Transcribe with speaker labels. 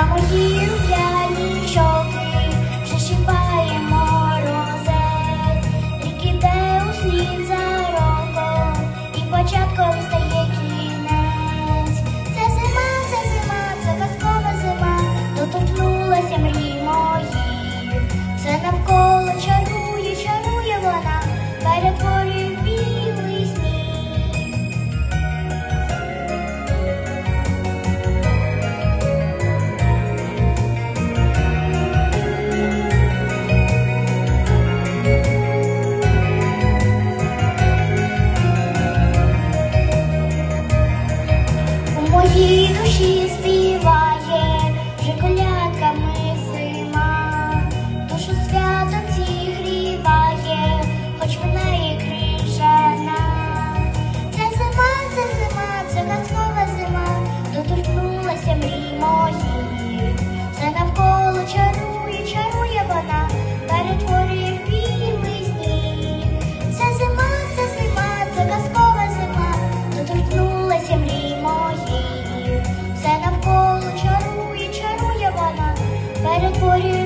Speaker 1: Загорів п'яні щоки, зашипає морозець, рік за роком, і початком стає кінець. Це зима, це зима, це казкова зима, доторкнулася мрій моїх, все навколо часу. He. Para you.